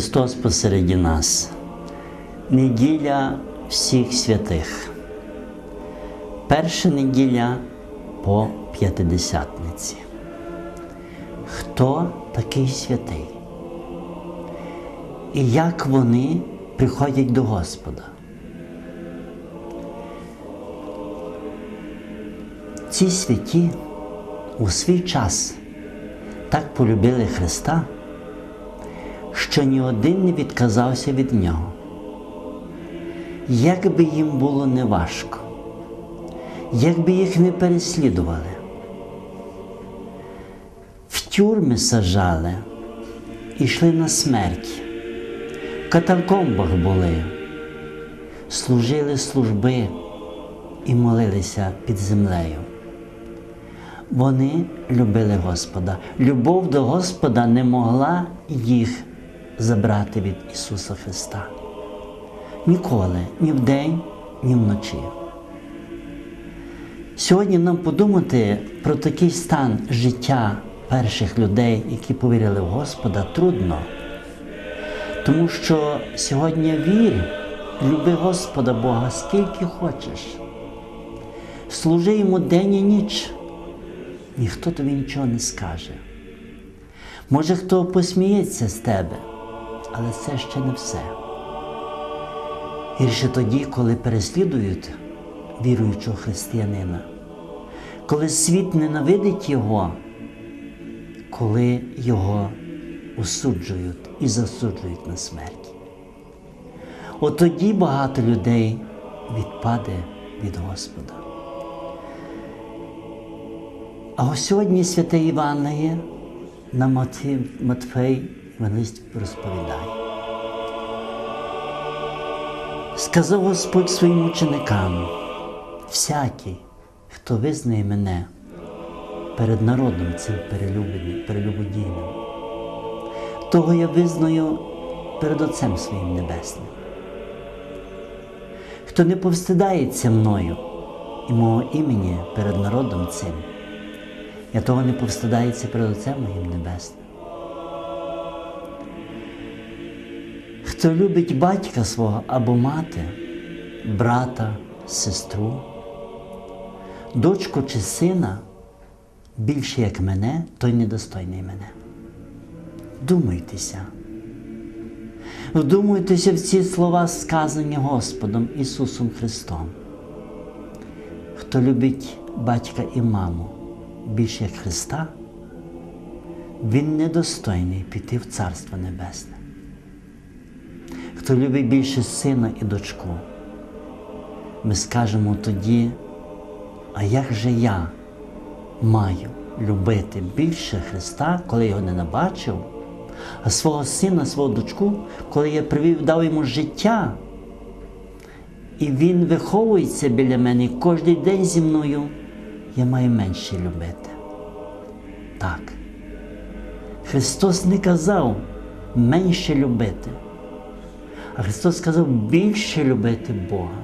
Христос посереді нас. Неділя всіх святих. Перша неділя по п'ятидесятниці. Хто такий святий? І як вони приходять до Господа? Ці святі у свій час так полюбили Христа, що ні один не відказався від Нього. Як би їм було неважко, як би їх не переслідували, в тюрми сажали, йшли на смерть, в катакомбах були, служили служби і молилися під землею. Вони любили Господа. Любов до Господа не могла їх забрати від Ісуса Христа. Ніколи, ні вдень, ні вночі. Сьогодні нам подумати про такий стан життя перших людей, які повірили в Господа, трудно. Тому що сьогодні вір, люби Господа Бога скільки хочеш. Служи йому день і ніч ніхто тобі нічого не скаже. Може, хто посміється з тебе, але це ще не все. Гірше тоді, коли переслідують віруючого християнина, коли світ ненавидить Його, коли Його осуджують і засуджують на смерть. От тоді багато людей відпаде від Господа. А ось сьогодні святе Івангеліє на Матфей Івангелист розповідає. Сказав Господь своїм ученикам, всякий, хто визнає мене перед народом цим перелюбодійним, того я визнаю перед Отцем своїм Небесним. Хто не повстидається мною і мого імені перед народом цим, я того не повстидається перед Отцем моїм Небесним. Хто любить батька свого або мати, брата, сестру, дочку чи сина більше як мене, той недостойний мене. Думайтеся. Вдумуйтеся в ці слова, сказані Господом Ісусом Христом. Хто любить батька і маму більше як Христа, Він недостойний піти в Царство Небесне. Хто любить більше сина і дочку, ми скажемо тоді, а як же я маю любити більше Христа, коли його не набачив, а свого сина, свого дочку, коли я привів, дав йому життя, і він виховується біля мене і кожен день зі мною. Я маю менше любити. Так. Христос не казав менше любити, Христос сказав більше любити Бога.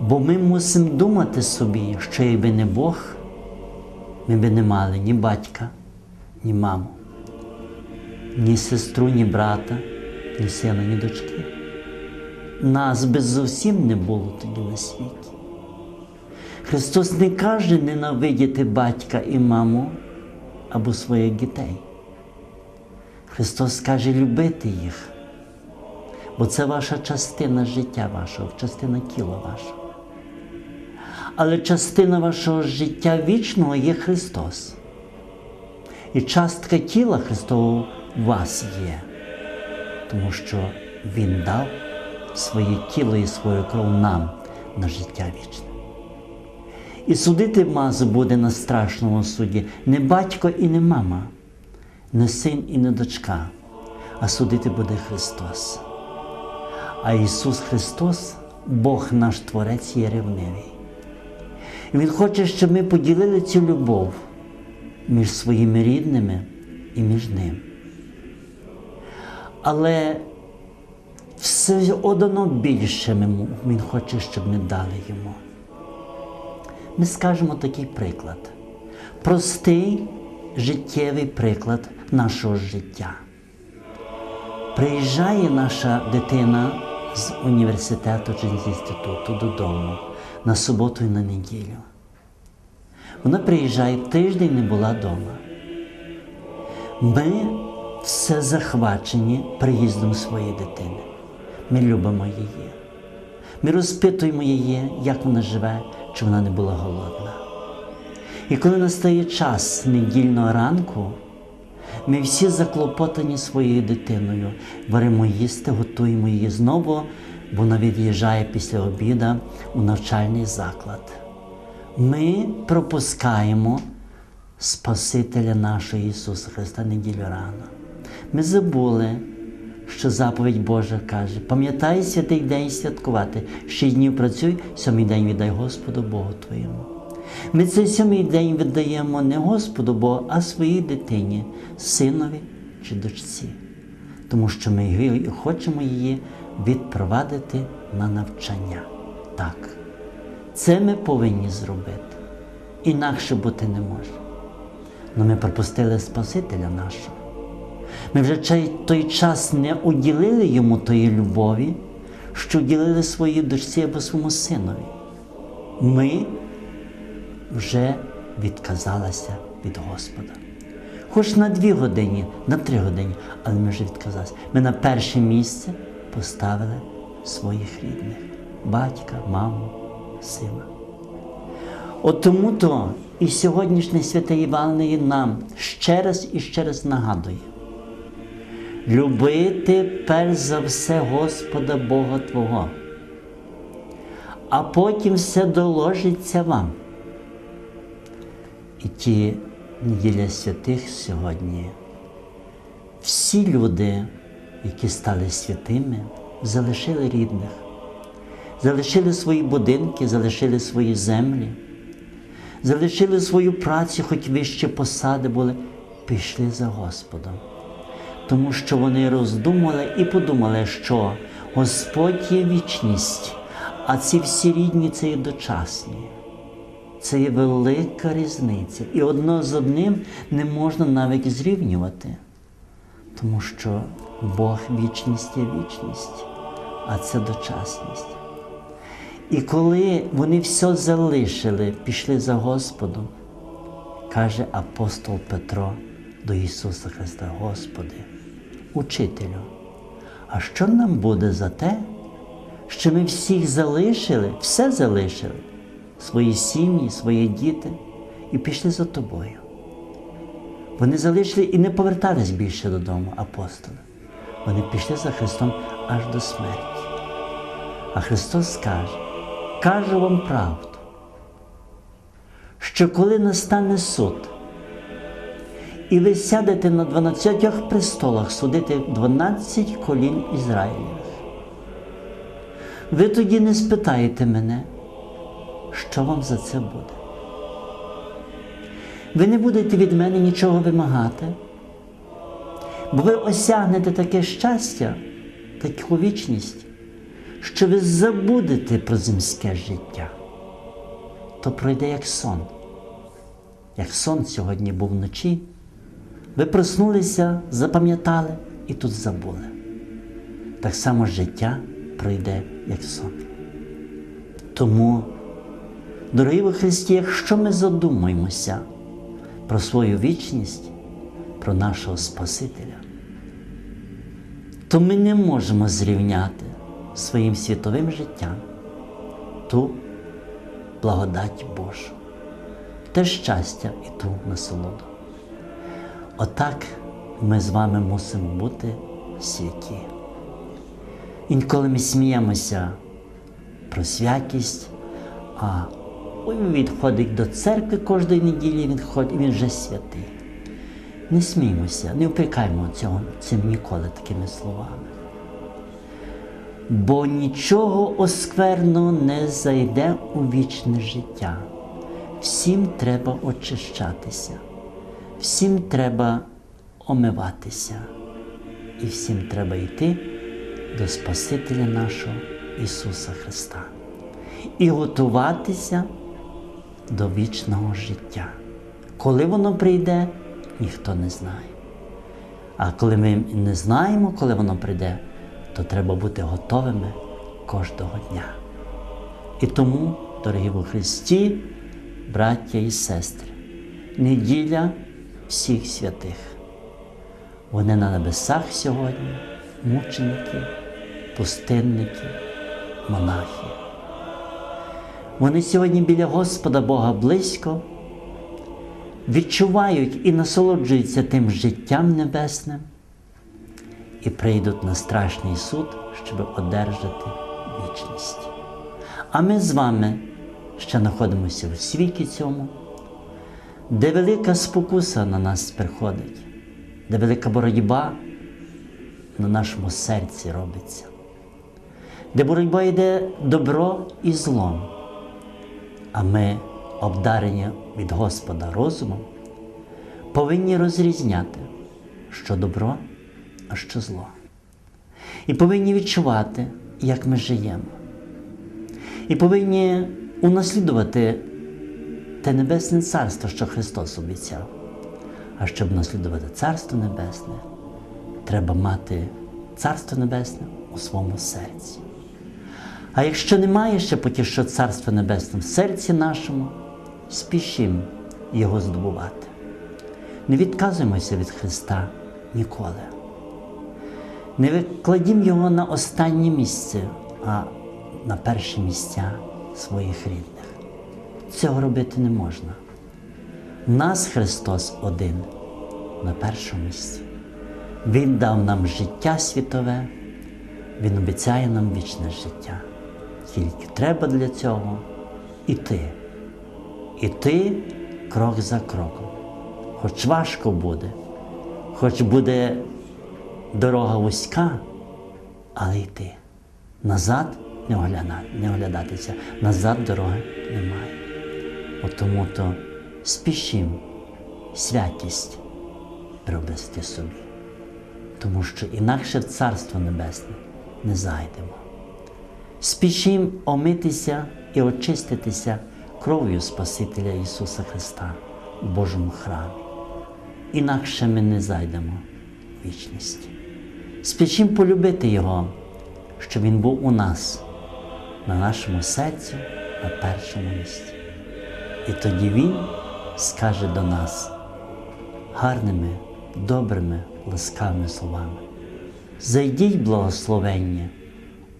Бо ми мусимо думати собі, що якби не Бог, ми би не мали ні батька, ні маму, ні сестру, ні брата, ні сина, ні дочки. Нас би зовсім не було тоді на світі. Христос не каже ненавидіти батька і маму або своїх дітей. Христос каже любити їх, бо це ваша частина життя вашого, частина тіла вашого. Але частина вашого життя вічного є Христос. І частка тіла Христового у вас є, тому що Він дав своє тіло і свою кров нам на життя вічне. І судити мазу буде на страшному суді не батько і не мама, не син і не дочка, а судити буде Христос. А Ісус Христос, Бог наш Творець, є ревнивий. Він хоче, щоб ми поділили цю любов між своїми рідними і між Ним. Але все одно більше Він хоче, щоб ми дали йому ми скажемо такий приклад. Простий життєвий приклад нашого життя. Приїжджає наша дитина з університету чи з інституту додому на суботу і на неділю. Вона приїжджає тиждень не була вдома. Ми все захвачені приїздом своєї дитини. Ми любимо її. Ми розпитуємо її, як вона живе, чи вона не була голодна. І коли настає час недільного ранку, ми всі заклопотані своєю дитиною, беремо їсти, готуємо її знову, бо вона від'їжджає після обіда у навчальний заклад. Ми пропускаємо Спасителя нашого Ісуса Христа неділю рано. Ми забули, що заповідь Божа каже: пам'ятай святий день святкувати, шість днів працюй, сьомий день віддай Господу Богу Твоєму. Ми цей сьомий день віддаємо не Господу Богу, а своїй дитині, синові чи дочці. Тому що ми хочемо її відпровадити на навчання. Так, це ми повинні зробити. Інакше бути не може. Але ми пропустили Спасителя нашого. Ми вже той час не уділили йому тої любові, що уділили своїй дочці або своєму синові. Ми вже відказалися від Господа. Хоч на дві години, на три години, але ми вже відказалися. Ми на перше місце поставили своїх рідних батька, маму, сина. От тому то і сьогоднішнє святе Євангеліє нам ще раз і ще раз нагадує. Любити перш за все Господа Бога Твого, а потім все доложиться вам. І ті неділя святих сьогодні, всі люди, які стали святими, залишили рідних, залишили свої будинки, залишили свої землі, залишили свою працю, хоч вище посади були, пішли за Господом. Тому що вони роздумали і подумали, що Господь є вічність, а ці всі рідні це є дочасні. Це є велика різниця. І одно з одним не можна навіть зрівнювати. Тому що Бог вічність є вічність, а це дочасність. І коли вони все залишили, пішли за Господом, каже апостол Петро до Ісуса Христа, Господи, Учителю, а що нам буде за те, що ми всіх залишили, все залишили, свої сім'ї, свої діти, і пішли за тобою? Вони залишили і не повертались більше додому, апостоли. Вони пішли за Христом аж до смерті. А Христос каже, кажу вам правду, що коли настане суд, і ви сядете на 12 престолах судити 12 колін Ізраїлів, ви тоді не спитаєте мене, що вам за це буде. Ви не будете від мене нічого вимагати, бо ви осягнете таке щастя, таку вічність, що ви забудете про земське життя, то пройде як сон. Як сон сьогодні був вночі, ви проснулися, запам'ятали і тут забули. Так само життя пройде як сон. Тому, дорогі ви Христі, якщо ми задумаємося про свою вічність, про нашого Спасителя, то ми не можемо зрівняти своїм світовим життям ту благодать Божу, те щастя і ту насолоду. Отак ми з вами мусимо бути святі. Інколи ми сміємося про святість, а він відходить до церкви кожної неділі, він ходить, він вже святий. Не сміймося, не впрекаймо цього, цим ніколи такими словами. Бо нічого оскверного не зайде у вічне життя. Всім треба очищатися, всім треба омиватися, і всім треба йти до Спасителя нашого Ісуса Христа і готуватися до вічного життя. Коли воно прийде, ніхто не знає. А коли ми не знаємо, коли воно прийде, то треба бути готовими кожного дня. І тому, дорогі во Христі, браття і сестри, неділя всіх святих. Вони на небесах сьогодні, мученики, пустинники, монахи. Вони сьогодні біля Господа Бога близько, відчувають і насолоджуються тим життям небесним і прийдуть на страшний суд, щоб одержати вічність. А ми з вами ще знаходимося у світі цьому, де велика спокуса на нас приходить, де велика боротьба на нашому серці робиться, де боротьба йде добро і злом. А ми, обдарені від Господа розумом, повинні розрізняти, що добро, а що зло. І повинні відчувати, як ми живемо. І повинні унаслідувати те Небесне Царство, що Христос обіцяв. А щоб наслідувати Царство Небесне, треба мати Царство Небесне у своєму серці. А якщо немає ще поки що Царства Небесне в серці нашому, спішимо його здобувати. Не відказуємося від Христа ніколи. Не викладімо його на останнє місце, а на перші місця своїх рідних. Цього робити не можна. Нас Христос один на першому місці. Він дав нам життя світове, Він обіцяє нам вічне життя. Тільки треба для цього іти. Іти крок за кроком. Хоч важко буде, хоч буде дорога вузька, але йти. Назад не, огляда, не оглядатися, назад дороги немає. От тому то спішім святість привести собі, тому що інакше в Царство Небесне не зайдемо. Спішім омитися і очиститися кров'ю Спасителя Ісуса Христа у Божому храмі. Інакше ми не зайдемо в вічність. Спішім полюбити Його, щоб Він був у нас, на нашому серці, на першому місці. І тоді Він скаже до нас гарними, добрими, ласкавими словами. Зайдіть благословення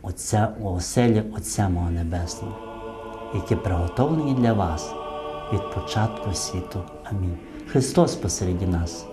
Отця у оселі Отця мого Небесного, які приготовлені для вас від початку світу. Амінь. Христос посереді нас.